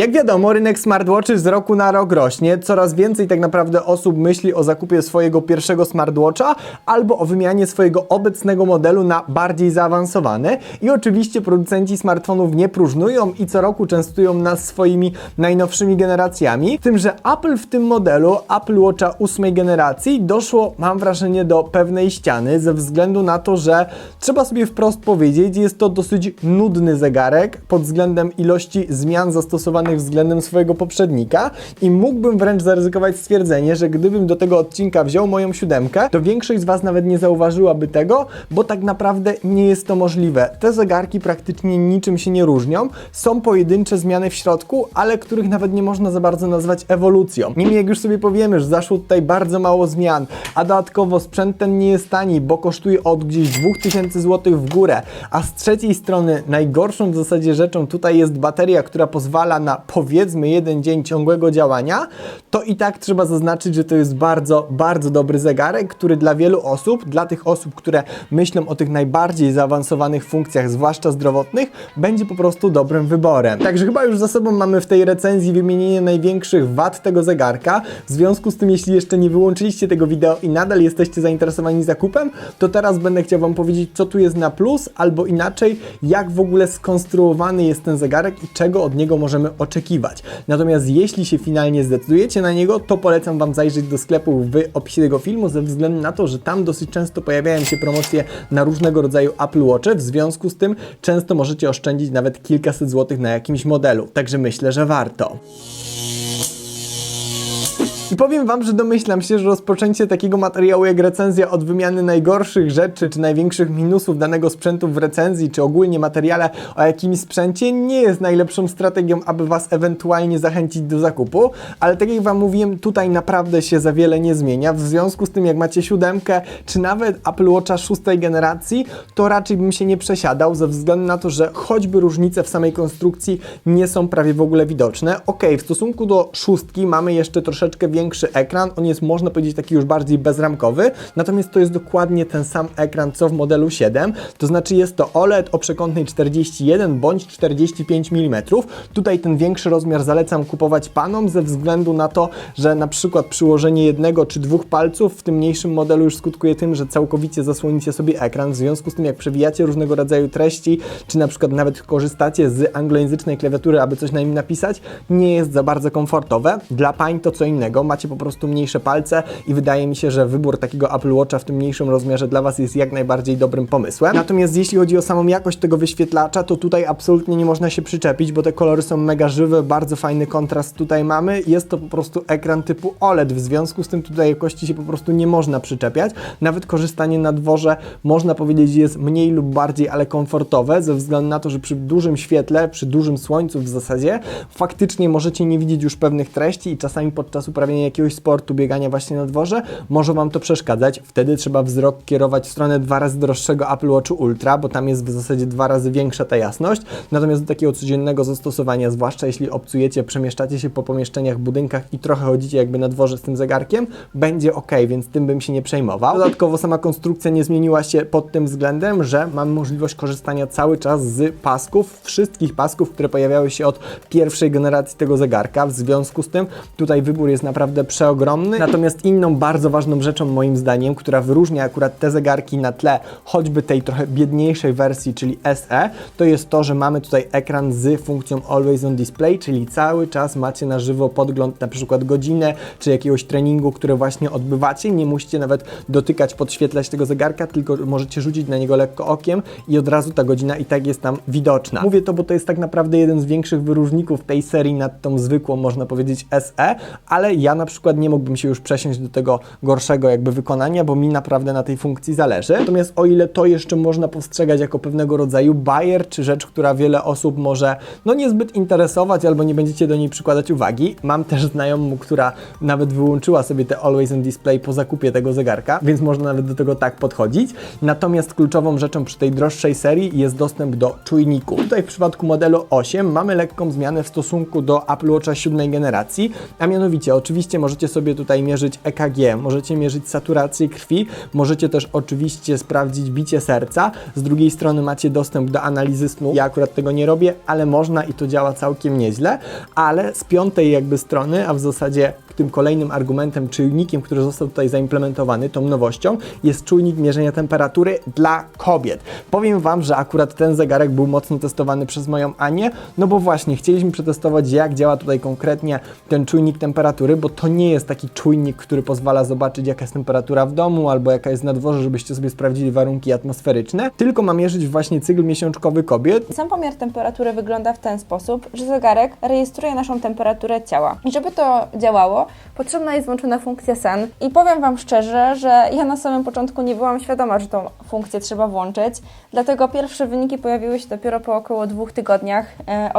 Jak wiadomo, rynek smartwatchy z roku na rok rośnie. Coraz więcej tak naprawdę osób myśli o zakupie swojego pierwszego smartwatcha albo o wymianie swojego obecnego modelu na bardziej zaawansowany. I oczywiście producenci smartfonów nie próżnują i co roku częstują nas swoimi najnowszymi generacjami. Tym, że Apple w tym modelu, Apple Watcha ósmej generacji, doszło, mam wrażenie, do pewnej ściany ze względu na to, że trzeba sobie wprost powiedzieć, jest to dosyć nudny zegarek pod względem ilości zmian zastosowanych względem swojego poprzednika i mógłbym wręcz zaryzykować stwierdzenie, że gdybym do tego odcinka wziął moją siódemkę, to większość z Was nawet nie zauważyłaby tego, bo tak naprawdę nie jest to możliwe. Te zegarki praktycznie niczym się nie różnią. Są pojedyncze zmiany w środku, ale których nawet nie można za bardzo nazwać ewolucją. Niemniej jak już sobie powiemy, że zaszło tutaj bardzo mało zmian, a dodatkowo sprzęt ten nie jest tani, bo kosztuje od gdzieś 2000 zł w górę, a z trzeciej strony najgorszą w zasadzie rzeczą tutaj jest bateria, która pozwala na powiedzmy jeden dzień ciągłego działania, to i tak trzeba zaznaczyć, że to jest bardzo, bardzo dobry zegarek, który dla wielu osób, dla tych osób, które myślą o tych najbardziej zaawansowanych funkcjach, zwłaszcza zdrowotnych, będzie po prostu dobrym wyborem. Także chyba już za sobą mamy w tej recenzji wymienienie największych wad tego zegarka. W związku z tym, jeśli jeszcze nie wyłączyliście tego wideo i nadal jesteście zainteresowani zakupem, to teraz będę chciał Wam powiedzieć, co tu jest na plus, albo inaczej, jak w ogóle skonstruowany jest ten zegarek i czego od niego możemy oczekiwać. Natomiast jeśli się finalnie zdecydujecie na niego, to polecam Wam zajrzeć do sklepu w opisie tego filmu, ze względu na to, że tam dosyć często pojawiają się promocje na różnego rodzaju Apple Watche, w związku z tym często możecie oszczędzić nawet kilkaset złotych na jakimś modelu. Także myślę, że warto. I powiem Wam, że domyślam się, że rozpoczęcie takiego materiału jak recenzja od wymiany najgorszych rzeczy, czy największych minusów danego sprzętu w recenzji, czy ogólnie materiale o jakimś sprzęcie nie jest najlepszą strategią, aby Was ewentualnie zachęcić do zakupu, ale tak jak Wam mówiłem, tutaj naprawdę się za wiele nie zmienia. W związku z tym, jak macie siódemkę, czy nawet Apple Watcha szóstej generacji, to raczej bym się nie przesiadał, ze względu na to, że choćby różnice w samej konstrukcji nie są prawie w ogóle widoczne. Ok, w stosunku do szóstki mamy jeszcze troszeczkę większy ekran, on jest można powiedzieć taki już bardziej bezramkowy, natomiast to jest dokładnie ten sam ekran co w modelu 7, to znaczy jest to OLED o przekątnej 41 bądź 45 mm. Tutaj ten większy rozmiar zalecam kupować panom ze względu na to, że na przykład przyłożenie jednego czy dwóch palców w tym mniejszym modelu już skutkuje tym, że całkowicie zasłonicie sobie ekran, w związku z tym jak przewijacie różnego rodzaju treści, czy na przykład nawet korzystacie z anglojęzycznej klawiatury, aby coś na nim napisać, nie jest za bardzo komfortowe. Dla pań to co innego, macie po prostu mniejsze palce i wydaje mi się, że wybór takiego Apple Watcha w tym mniejszym rozmiarze dla Was jest jak najbardziej dobrym pomysłem. Natomiast jeśli chodzi o samą jakość tego wyświetlacza, to tutaj absolutnie nie można się przyczepić, bo te kolory są mega żywe, bardzo fajny kontrast tutaj mamy. Jest to po prostu ekran typu OLED, w związku z tym tutaj jakości się po prostu nie można przyczepiać. Nawet korzystanie na dworze można powiedzieć jest mniej lub bardziej, ale komfortowe, ze względu na to, że przy dużym świetle, przy dużym słońcu w zasadzie, faktycznie możecie nie widzieć już pewnych treści i czasami podczas uprawiania jakiegoś sportu, biegania właśnie na dworze, może Wam to przeszkadzać. Wtedy trzeba wzrok kierować w stronę dwa razy droższego Apple Watchu Ultra, bo tam jest w zasadzie dwa razy większa ta jasność. Natomiast do takiego codziennego zastosowania, zwłaszcza jeśli obcujecie, przemieszczacie się po pomieszczeniach, budynkach i trochę chodzicie jakby na dworze z tym zegarkiem, będzie ok, więc tym bym się nie przejmował. Dodatkowo sama konstrukcja nie zmieniła się pod tym względem, że mamy możliwość korzystania cały czas z pasków, wszystkich pasków, które pojawiały się od pierwszej generacji tego zegarka. W związku z tym tutaj wybór jest naprawdę przeogromny. Natomiast inną bardzo ważną rzeczą moim zdaniem, która wyróżnia akurat te zegarki na tle choćby tej trochę biedniejszej wersji, czyli SE, to jest to, że mamy tutaj ekran z funkcją Always on Display, czyli cały czas macie na żywo podgląd na przykład godzinę, czy jakiegoś treningu, które właśnie odbywacie. Nie musicie nawet dotykać, podświetlać tego zegarka, tylko możecie rzucić na niego lekko okiem i od razu ta godzina i tak jest tam widoczna. Mówię to, bo to jest tak naprawdę jeden z większych wyróżników tej serii nad tą zwykłą, można powiedzieć, SE, ale ja na przykład nie mógłbym się już przesiąść do tego gorszego jakby wykonania, bo mi naprawdę na tej funkcji zależy. Natomiast o ile to jeszcze można postrzegać jako pewnego rodzaju bajer, czy rzecz, która wiele osób może no niezbyt interesować, albo nie będziecie do niej przykładać uwagi. Mam też znajomą, która nawet wyłączyła sobie te Always on Display po zakupie tego zegarka, więc można nawet do tego tak podchodzić. Natomiast kluczową rzeczą przy tej droższej serii jest dostęp do czujniku. Tutaj w przypadku modelu 8 mamy lekką zmianę w stosunku do Apple Watcha 7 generacji, a mianowicie oczywiście Oczywiście możecie sobie tutaj mierzyć EKG, możecie mierzyć saturację krwi, możecie też oczywiście sprawdzić bicie serca. Z drugiej strony macie dostęp do analizy snu. Ja akurat tego nie robię, ale można i to działa całkiem nieźle. Ale z piątej jakby strony, a w zasadzie tym kolejnym argumentem, czujnikiem, który został tutaj zaimplementowany, tą nowością, jest czujnik mierzenia temperatury dla kobiet. Powiem Wam, że akurat ten zegarek był mocno testowany przez moją Anię, no bo właśnie chcieliśmy przetestować, jak działa tutaj konkretnie ten czujnik temperatury, bo to nie jest taki czujnik, który pozwala zobaczyć, jaka jest temperatura w domu albo jaka jest na dworze, żebyście sobie sprawdzili warunki atmosferyczne, tylko ma mierzyć właśnie cykl miesiączkowy kobiet. Sam pomiar temperatury wygląda w ten sposób, że zegarek rejestruje naszą temperaturę ciała. I żeby to działało, potrzebna jest włączona funkcja sen. I powiem Wam szczerze, że ja na samym początku nie byłam świadoma, że tą funkcję trzeba włączyć, dlatego pierwsze wyniki pojawiły się dopiero po około dwóch tygodniach e.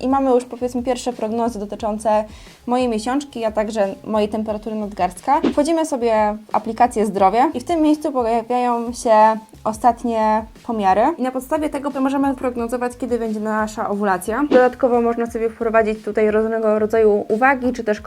I mamy już powiedzmy pierwsze prognozy dotyczące mojej miesiączki, a także mojej temperatury nadgarstka. Wchodzimy sobie w aplikację zdrowie i w tym miejscu pojawiają się ostatnie pomiary i na podstawie tego możemy prognozować, kiedy będzie nasza owulacja. Dodatkowo można sobie wprowadzić tutaj różnego rodzaju uwagi czy też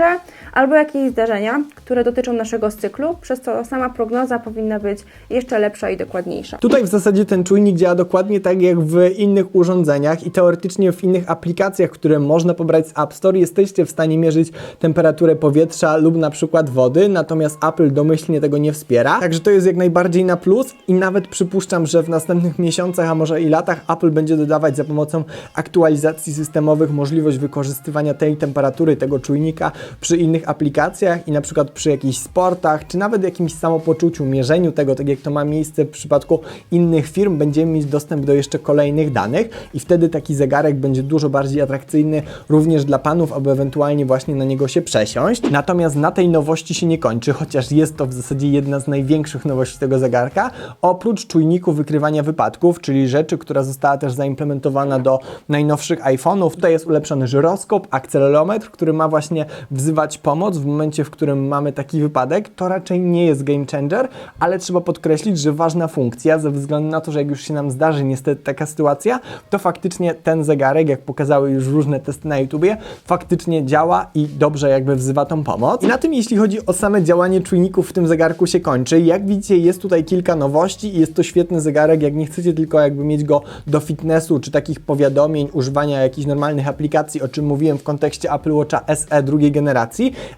komentarze albo jakieś zdarzenia, które dotyczą naszego cyklu, przez co sama prognoza powinna być jeszcze lepsza i dokładniejsza. Tutaj w zasadzie ten czujnik działa dokładnie tak jak w innych urządzeniach i teoretycznie w innych aplikacjach, które można pobrać z App Store, jesteście w stanie mierzyć temperaturę powietrza lub na przykład wody, natomiast Apple domyślnie tego nie wspiera. Także to jest jak najbardziej na plus i nawet przypuszczam, że w następnych miesiącach, a może i latach Apple będzie dodawać za pomocą aktualizacji systemowych możliwość wykorzystywania tej temperatury, tego czujnika przy innych aplikacjach i na przykład przy jakichś sportach, czy nawet jakimś samopoczuciu, mierzeniu tego, tak jak to ma miejsce w przypadku innych firm, będziemy mieć dostęp do jeszcze kolejnych danych i wtedy taki zegarek będzie dużo bardziej atrakcyjny również dla panów, aby ewentualnie właśnie na niego się przesiąść. Natomiast na tej nowości się nie kończy, chociaż jest to w zasadzie jedna z największych nowości tego zegarka. Oprócz czujniku wykrywania wypadków, czyli rzeczy, która została też zaimplementowana do najnowszych iPhone'ów, tutaj jest ulepszony żyroskop, akcelerometr, który ma właśnie wzywać pomoc w momencie, w którym mamy taki wypadek. To raczej nie jest game changer, ale trzeba podkreślić, że ważna funkcja, ze względu na to, że jak już się nam zdarzy niestety taka sytuacja, to faktycznie ten zegarek, jak pokazały już różne testy na YouTubie, faktycznie działa i dobrze jakby wzywa tą pomoc. I na tym, jeśli chodzi o same działanie czujników w tym zegarku się kończy. Jak widzicie, jest tutaj kilka nowości i jest to świetny zegarek, jak nie chcecie tylko jakby mieć go do fitnessu, czy takich powiadomień, używania jakichś normalnych aplikacji, o czym mówiłem w kontekście Apple Watcha SE drugiej generacji,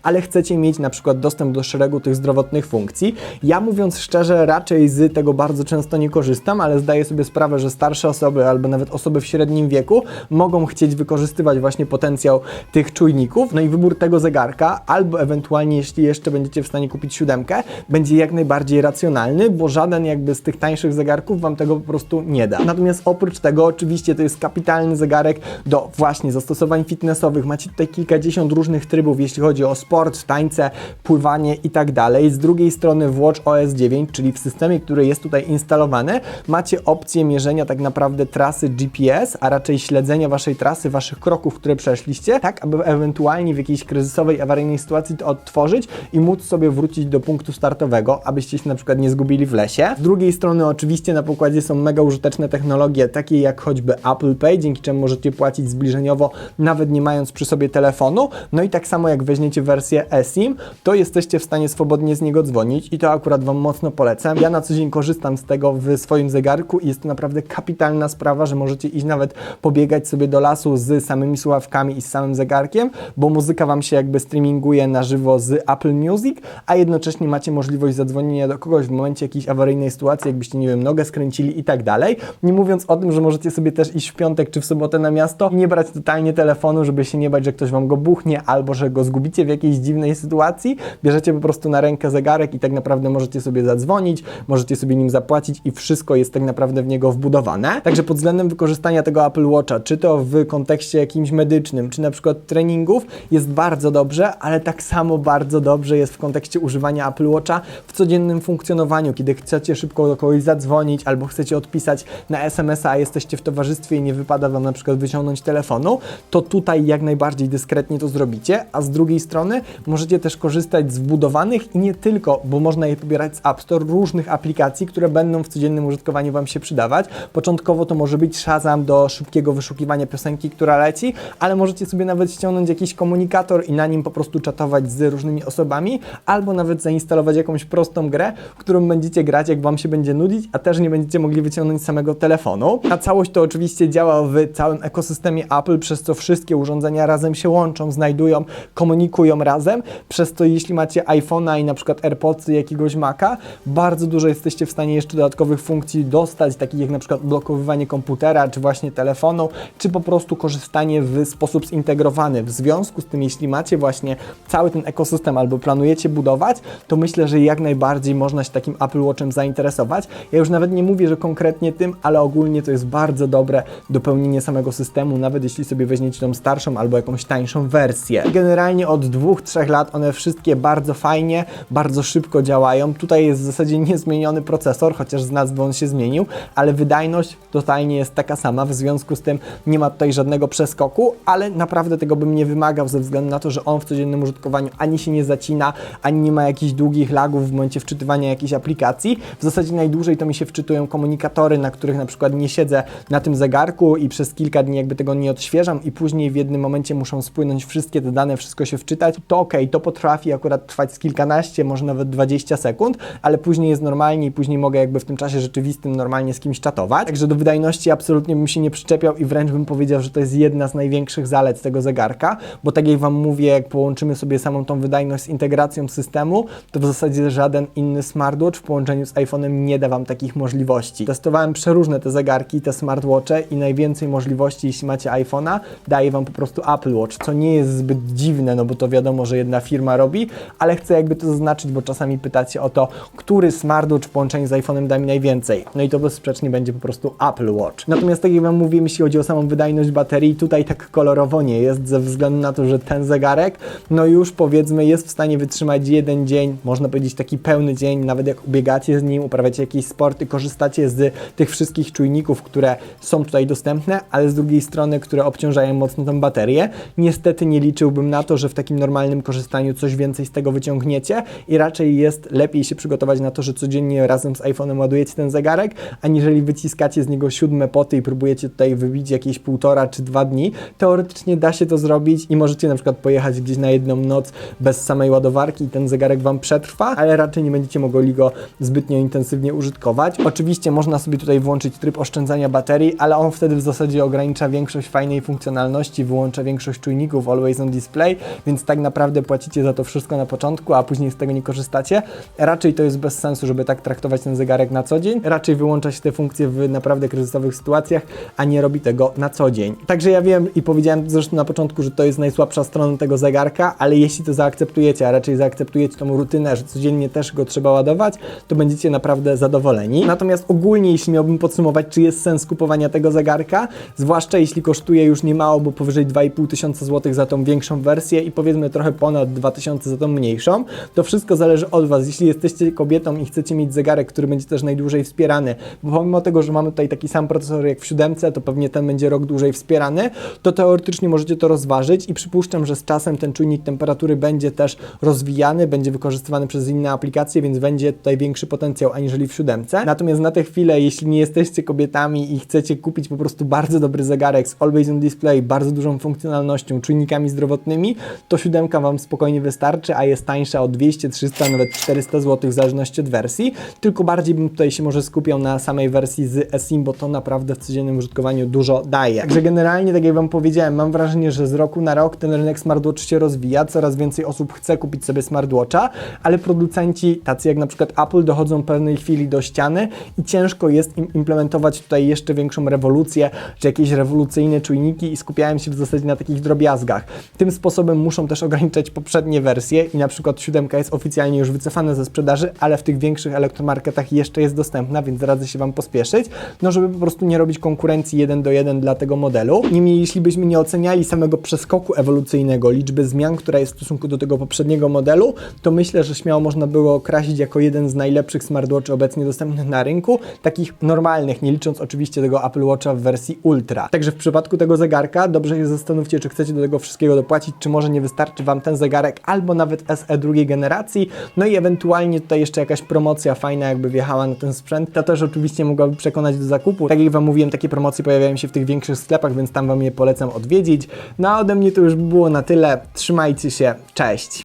ale chcecie mieć na przykład dostęp do szeregu tych zdrowotnych funkcji. Ja mówiąc szczerze, raczej z tego bardzo często nie korzystam, ale zdaję sobie sprawę, że starsze osoby albo nawet osoby w średnim wieku mogą chcieć wykorzystywać właśnie potencjał tych czujników. No i wybór tego zegarka, albo ewentualnie, jeśli jeszcze będziecie w stanie kupić siódemkę, będzie jak najbardziej racjonalny, bo żaden jakby z tych tańszych zegarków Wam tego po prostu nie da. Natomiast oprócz tego, oczywiście to jest kapitalny zegarek do właśnie zastosowań fitnessowych. Macie tutaj kilkadziesiąt różnych trybów, jeśli chodzi o sport, tańce, pływanie i tak. Z drugiej strony Watch OS 9, czyli w systemie, który jest tutaj instalowany, macie opcję mierzenia tak naprawdę trasy GPS, a raczej śledzenia Waszej trasy, Waszych kroków, które przeszliście, tak aby ewentualnie w jakiejś kryzysowej, awaryjnej sytuacji to odtworzyć i móc sobie wrócić do punktu startowego, abyście się na przykład nie zgubili w lesie. Z drugiej strony oczywiście na pokładzie są mega użyteczne technologie, takie jak choćby Apple Pay, dzięki czemu możecie płacić zbliżeniowo, nawet nie mając przy sobie telefonu. No i tak samo jak weźmiecie wersję eSIM, to jesteście w stanie swobodnie z niego dzwonić i to akurat Wam mocno polecam. Ja na co dzień korzystam z tego w swoim zegarku i jest to naprawdę kapitalna sprawa, że możecie iść nawet pobiegać sobie do lasu z samymi słuchawkami i z samym zegarkiem, bo muzyka Wam się jakby streaminguje na żywo z Apple Music, a jednocześnie macie możliwość zadzwonienia do kogoś w momencie jakiejś awaryjnej sytuacji, jakbyście, nie wiem, nogę skręcili i tak dalej. Nie mówiąc o tym, że możecie sobie też iść w piątek czy w sobotę na miasto i nie brać totalnie telefonu, żeby się nie bać, że ktoś Wam go buchnie albo że go zgubicie w jakiejś dziwnej sytuacji. Bierzecie po prostu na rękę zegarek i tak naprawdę możecie sobie zadzwonić, możecie sobie nim zapłacić i wszystko jest tak naprawdę w niego wbudowane. Także pod względem wykorzystania tego Apple Watcha, czy to w kontekście jakimś medycznym, czy na przykład treningów, jest bardzo dobrze, ale tak samo bardzo dobrze jest w kontekście używania Apple Watcha w codziennym funkcjonowaniu, kiedy chcecie szybko do kogoś zadzwonić albo chcecie odpisać na SMS-a, a jesteście w towarzystwie i nie wypada Wam na przykład wyciągnąć telefonu, to tutaj jak najbardziej dyskretnie to zrobicie, a z drugiej strony możecie też korzystać z wbudowanych i nie tylko, bo można je pobierać z App Store, różnych aplikacji, które będą w codziennym użytkowaniu Wam się przydawać. Początkowo to może być Shazam do szybkiego wyszukiwania piosenki, która leci, ale możecie sobie nawet ściągnąć jakiś komunikator i na nim po prostu czatować z różnymi osobami, albo nawet zainstalować jakąś prostą grę, którą będziecie grać, jak Wam się będzie nudzić, a też nie będziecie mogli wyciągnąć samego telefonu. A całość to oczywiście działa w całym ekosystemie Apple, przez co wszystkie urządzenia razem się łączą, znajdują, komunikują razem, przez to jeśli macie iPhone'a i na przykład AirPodsy jakiegoś Maca, bardzo dużo jesteście w stanie jeszcze dodatkowych funkcji dostać, takich jak na przykład blokowywanie komputera, czy właśnie telefonu, czy po prostu korzystanie w sposób zintegrowany. W związku z tym, jeśli macie właśnie cały ten ekosystem albo planujecie budować, to myślę, że jak najbardziej można się takim Apple Watchem zainteresować. Ja już nawet nie mówię, że konkretnie tym, ale ogólnie to jest bardzo dobre dopełnienie samego systemu, nawet jeśli sobie weźmiecie tą starszą albo jakąś tańszą wersję. Generalnie od dwóch, trzech lat one wszystkie bardzo fajnie, bardzo szybko działają. Tutaj jest w zasadzie niezmieniony procesor, chociaż z nazwy on się zmienił, ale wydajność totalnie jest taka sama, w związku z tym nie ma tutaj żadnego przeskoku, ale naprawdę tego bym nie wymagał ze względu na to, że on w codziennym użytkowaniu ani się nie zacina, ani nie ma jakichś długich lagów w momencie wczytywania jakiejś aplikacji. W zasadzie najdłużej to mi się wczytują komunikatory, na których na przykład nie siedzę na tym zegarku i przez kilka dni jakby tego nie odświeżam i później w jednym momencie muszą spłynąć wszystkie te dane, wszystko się wczytać, to ok, to potrafi akurat trwać z kilkanaście, może nawet 20 sekund, ale później jest normalnie i później mogę jakby w tym czasie rzeczywistym normalnie z kimś czatować. Także do wydajności absolutnie bym się nie przyczepiał i wręcz bym powiedział, że to jest jedna z największych zalet tego zegarka, bo tak jak Wam mówię, jak połączymy sobie samą tą wydajność z integracją systemu, to w zasadzie żaden inny smartwatch w połączeniu z iPhone'em nie da Wam takich możliwości. Testowałem przeróżne te zegarki, te smartwatche i najwięcej możliwości, jeśli macie iPhone'a, daje Wam po prostu Apple Watch, co nie jest zbyt dziwne, no bo to wiadomo, że jedna firma robi, ale chcę jakby to zaznaczyć, bo czasami pytacie o to, który smartwatch w połączeniu z iPhone'em da mi najwięcej. No i to bezsprzecznie będzie po prostu Apple Watch. Natomiast tak jak Wam mówiłem, jeśli chodzi o samą wydajność baterii, tutaj tak kolorowo nie jest, ze względu na to, że ten zegarek, no już powiedzmy jest w stanie wytrzymać jeden dzień, można powiedzieć taki pełny dzień, nawet jak ubiegacie z nim, uprawiacie jakieś sporty, korzystacie z tych wszystkich czujników, które są tutaj dostępne, ale z drugiej strony, które obciążają mocno tą baterię. Niestety nie liczyłbym na to, że w takim normalnym korzystaniu coś więcej z tego wyciągniecie i raczej jest lepiej się przygotować na to, że codziennie razem z iPhone'em ładujecie ten zegarek, aniżeli wyciskacie z niego siódme poty i próbujecie tutaj wybić jakieś półtora czy dwa dni. Teoretycznie da się to zrobić i możecie na przykład pojechać gdzieś na jedną noc bez samej ładowarki i ten zegarek Wam przetrwa, ale raczej nie będziecie mogli go zbytnio intensywnie użytkować. Oczywiście można sobie tutaj włączyć tryb oszczędzania baterii, ale on wtedy w zasadzie ogranicza większość fajnej funkcjonalności, wyłącza większość czujników Always on Display, więc tak naprawdę płacicie za to wszystko na początku, a później z tego nie korzystacie. Raczej to jest bez sensu, żeby tak traktować ten zegarek na co dzień. Raczej wyłącza się te funkcje w naprawdę kryzysowych sytuacjach, a nie robi tego na co dzień. Także ja wiem i powiedziałem zresztą na początku, że to jest najsłabsza strona tego zegarka, ale jeśli to zaakceptujecie, a raczej zaakceptujecie tą rutynę, że codziennie też go trzeba ładować, to będziecie naprawdę zadowoleni. Natomiast ogólnie, jeśli miałbym podsumować, czy jest sens kupowania tego zegarka, zwłaszcza jeśli kosztuje już niemało, bo powyżej 2,5 tysiąca złotych za tą większą wersję i powiedzmy trochę ponad 2000 za tą mniejszą, to wszystko zależy od Was. Jeśli jesteście kobietą i chcecie mieć zegarek, który będzie też najdłużej wspierany, bo pomimo tego, że mamy tutaj taki sam procesor jak w siódemce, to pewnie ten będzie rok dłużej wspierany, to teoretycznie możecie to rozważyć i przypuszczam, że z czasem ten czujnik temperatury będzie też rozwijany, będzie wykorzystywany przez inne aplikacje, więc będzie tutaj większy potencjał aniżeli w siódemce. Natomiast na tę chwilę, jeśli nie jesteście kobietami i chcecie kupić po prostu bardzo dobry zegarek z Always on Display, bardzo dużą funkcjonalnością, czujnikami zdrowotnymi, to siódemka Wam spokojnie wystarczy, a jest tańsza o 200, 300, nawet 400 zł w zależności od wersji. Tylko bardziej bym tutaj się może skupiał na samej wersji z eSIM, bo to naprawdę w codziennym użytkowaniu dużo daje. Także generalnie, tak jak Wam powiedziałem, mam wrażenie, że z roku na rok ten rynek smartwatch się rozwija, coraz więcej osób chce kupić sobie smartwatcha, ale producenci, tacy jak na przykład Apple, dochodzą pewnej chwili do ściany i ciężko jest im implementować tutaj jeszcze większą rewolucję, czy jakieś rewolucyjne czujniki i skupiałem się w zasadzie na takich drobiazgach. Tym sposobem muszą też ograniczać poprzednie wersje i na przykład 7 jest oficjalnie już wycofana ze sprzedaży, ale w tych większych elektromarketach jeszcze jest dostępna, więc radzę się Wam pospieszyć, no żeby po prostu nie robić konkurencji jeden do jeden dla tego modelu. Niemniej, jeśli byśmy nie oceniali samego przeskoku ewolucyjnego, liczby zmian, która jest w stosunku do tego poprzedniego modelu, to myślę, że śmiało można było określić jako jeden z najlepszych smartwatchy obecnie dostępnych na rynku, takich normalnych, nie licząc oczywiście tego Apple Watcha w wersji Ultra. Także w przypadku tego zegarka dobrze się zastanówcie, czy chcecie do tego wszystkiego dopłacić, czy może nie wystarczy Wam ten zegarek albo nawet SE drugiej generacji, no i ewentualnie tutaj jeszcze jakaś promocja fajna jakby wjechała na ten sprzęt, to też oczywiście mogłaby przekonać do zakupu. Tak jak Wam mówiłem, takie promocje pojawiają się w tych większych sklepach, więc tam Wam je polecam odwiedzić. No a ode mnie to już było na tyle. Trzymajcie się, cześć!